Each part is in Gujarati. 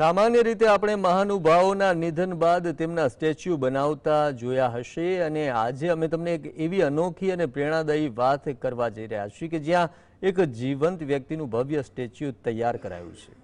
સામાન્ય રીતે આપણે મહાનુભાવોના નિધન બાદ તેમના સ્ટેચ્યુ બનાવતા જોયા હશે અને આજે અમે તમને એક એવી અનોખી અને પ્રેરણાદાયી વાત કરવા જઈ રહ્યા છીએ કે જ્યાં એક જીવંત વ્યક્તિનું ભવ્ય સ્ટેચ્યુ તૈયાર કરાયું છે.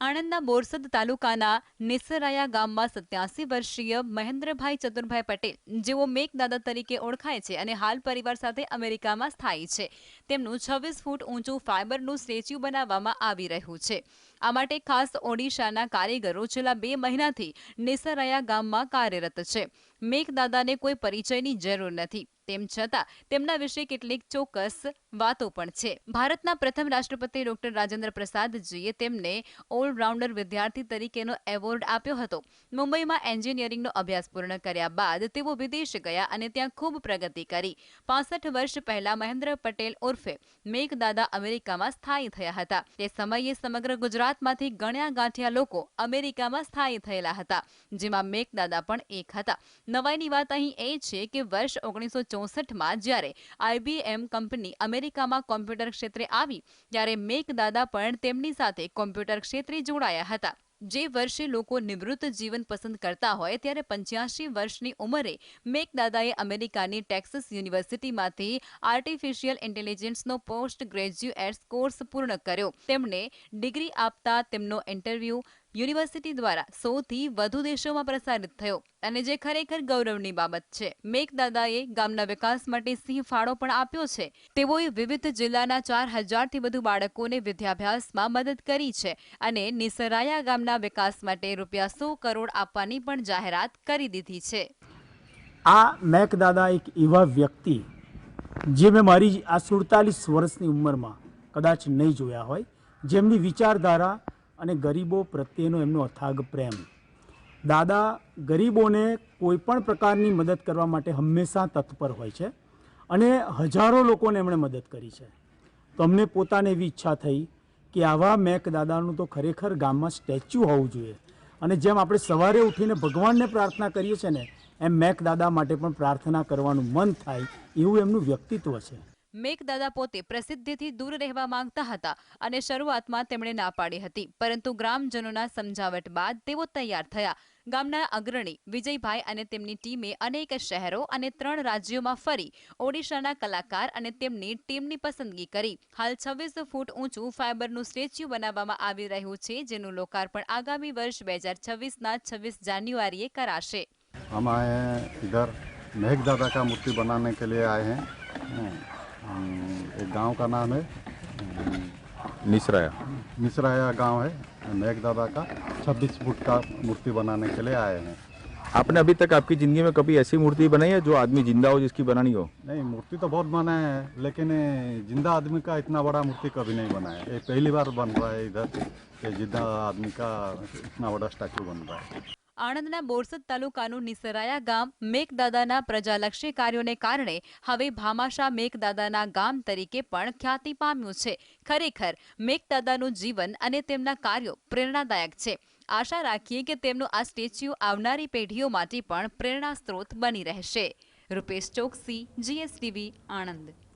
આણંદના બોરસદ તાલુકાના નિસરાયા ગામમાં સત્યાસી વર્ષીય મહેન્દ્રભાઈ ચતુરભાઈ પટેલ, જેઓ મેઘદાદા તરીકે ઓળખાય છે અને હાલ પરિવાર સાથે અમેરિકામાં સ્થાયી છે. તેમનું છવ્વીસ ફૂટ ઊંચું ફાઇબરનું સ્ટેચ્યુ બનાવવામાં આવી રહ્યું છે. આ માટે ખાસ ઓડિશાના કારીગરો છેલ્લા બે મહિનાથી નિસરાયા ગામમાં કાર્યરત છે. મેઘદાદાને કોઈ પરિચયની જરૂર નથી. તેમ છતાં, તેમના વિશે કેટલીક ચોક્કસ વાતો પણ છે. ભારતના પ્રથમ રાષ્ટ્રપતિ ડોક્ટર રાજેન્દ્ર પ્રસાદજીએ તેમને ઓલરાઉન્ડર વિદ્યાર્થી તરીકેનો એવોર્ડ આપ્યો હતો. મુંબઈમાં એન્જિનિયરિંગનો અભ્યાસ પૂર્ણ કર્યા બાદ તેઓ વિદેશ ગયા અને ત્યાં ખૂબ પ્રગતિ કરી. પાસઠ વર્ષ પહેલા મહેન્દ્ર પટેલ ઉર્ફે મેઘદાદા અમેરિકામાં સ્થાયી થયા હતા. તે સમયે સમગ્ર ગુજરાતમાંથી ગણ્યા ગાંઠ્યા લોકો અમેરિકામાં સ્થાયી થયેલા હતા, જેમાં મેઘદાદા પણ એક હતા. નવાઈની વાત અહીં એ છે કે વર્ષ ઓગણીસો ચોસઠમાં જ્યારે આઈબીએમ કંપની અમેરિકામાં કોમ્પ્યુટર ક્ષેત્રે આવી, ત્યારે મેઘદાદા પણ તેમની સાથે કોમ્પ્યુટર ક્ષેત્રે જોડાયા હતા. જે વર્ષે લોકો નિવૃત્ત જીવન પસંદ કરતા હોય, ત્યારે પંચ્યાસી વર્ષની ઉંમરે મેકદાદાએ અમેરિકાની ટેક્સસ યુનિવર્સિટીમાંથી આર્ટિફિશિયલ ઇન્ટેલિજન્સનો પોસ્ટ ગ્રેજ્યુએટ્સ કોર્સ પૂર્ણ કર્યો. તેમણે ડિગ્રી આપતા તેમનો ઇન્ટરવ્યૂ યુનિવર્સિટી દ્વારા સૌથી વધુ દેશોમાં પ્રસારિત થયો અને જે ખરેખર ગૌરવની બાબત છે. મેઘદાદાએ ગામના વિકાસ માટે સિંહ ફાળો પણ આપ્યો છે. તેઓએ વિવિધ જિલ્લાના ચાર હજારથી વધુ બાળકોને વિદ્યાભ્યાસમાં મદદ કરી છે અને નિસરાયા ગામના વિકાસ માટે રૂપિયા સો કરોડ આપવાની પણ જાહેરાત કરી દીધી છે. આ મેઘદાદા એક એવા વ્યક્તિ જે મેં મારી આ સુડતાલીસ વર્ષની ઉંમરમાં કદાચ નહીં જોયા હોય. જેમની વિચારધારા અને ગરીબો પ્રત્યેનો એમનો અથાગ પ્રેમ. દાદા, ગરીબોને કોઈ પણ પ્રકારની મદદ કરવા માટે હંમેશા તત્પર હોય છે અને હજારો લોકોને એમણે મદદ કરી છે. તો અમને પોતાને એવી ઈચ્છા થઈ કે આવા મેક દાદાનું તો ખરેખર ગામમાં સ્ટેચ્યુ હોવું જોઈએ. અને જેમ આપણે સવારે ઉઠીને ભગવાનને પ્રાર્થના કરીએ છીએ ને, એમ મેક દાદા માટે પણ પ્રાર્થના કરવાનું મન થાય એવું એમનું વ્યક્તિત્વ છે. મેઘદાદા પોતે પ્રસિદ્ધિથી દૂર રહેવા માંગતા હતા અને શરૂઆતમાં તેમણે ના પાડી હતી પરંતુ ગ્રામજનોના સમજાવટ બાદ તેઓ તૈયાર થયા ગામના અગ્રણી વિજયભાઈ અને તેમની ટીમે અનેક શહેરો અને ત્રણ રાજ્યોમાં ફરી ઓડિશાના કલાકાર અને તેમની ટીમની પસંદગી કરી હાલ છવ્વીસ ફૂટ ઊંચું ફાઇબરનું સ્ટેચ્યુ બનાવવામાં આવી રહ્યું છે જેનું લોકાર્પણ આગામી વર્ષ બે હજાર છવ્વીસના છવ્વીસ જાન્યુઆરીએ કરાશે हम आए हैं इधर मेघ दादा का मूर्ति बनाने के लिए आए हैं हम्म, एक गाँव का नाम है। निसराया। मिसराया गाँव है मेघ दादा का। 26 फुट का मूर्ति बनाने के लिए आए हैं। आपने अभी तक आपकी ज़िंदगी में कभी ऐसी मूर्ति बनाई है जो आदमी ज़िंदा हो जिसकी बनानी हो? नहीं मूर्ति तो बहुत बनाए हैं लेकिन ज़िंदा आदमी का इतना बड़ा मूर्ति कभी नहीं बना है। ये पहली बार बन रहा है इधर ज़िंदा आदमी का इतना बड़ा स्टैचू बन रहा है। આણંદના બોરસદ તાલુકાનું નિસરાયા ગામ મેઘદાદાના પ્રજાલક્ષી કાર્યોને કારણે હવે ભામાશા મેઘદાદાના ગામ તરીકે પણ ખ્યાતિ પામ્યું છે. ખરેખર, મેઘદાદાનું જીવન અને તેમના કાર્યો પ્રેરણાદાયક છે. આશા રાખીએ કે તેમનું આ સ્ટેચ્યુ આવનારી પેઢીઓ માટે પણ પ્રેરણા સ્ત્રોત બની રહેશે. રૂપેશ ચોકસી, જીએસટીવી, આણંદ.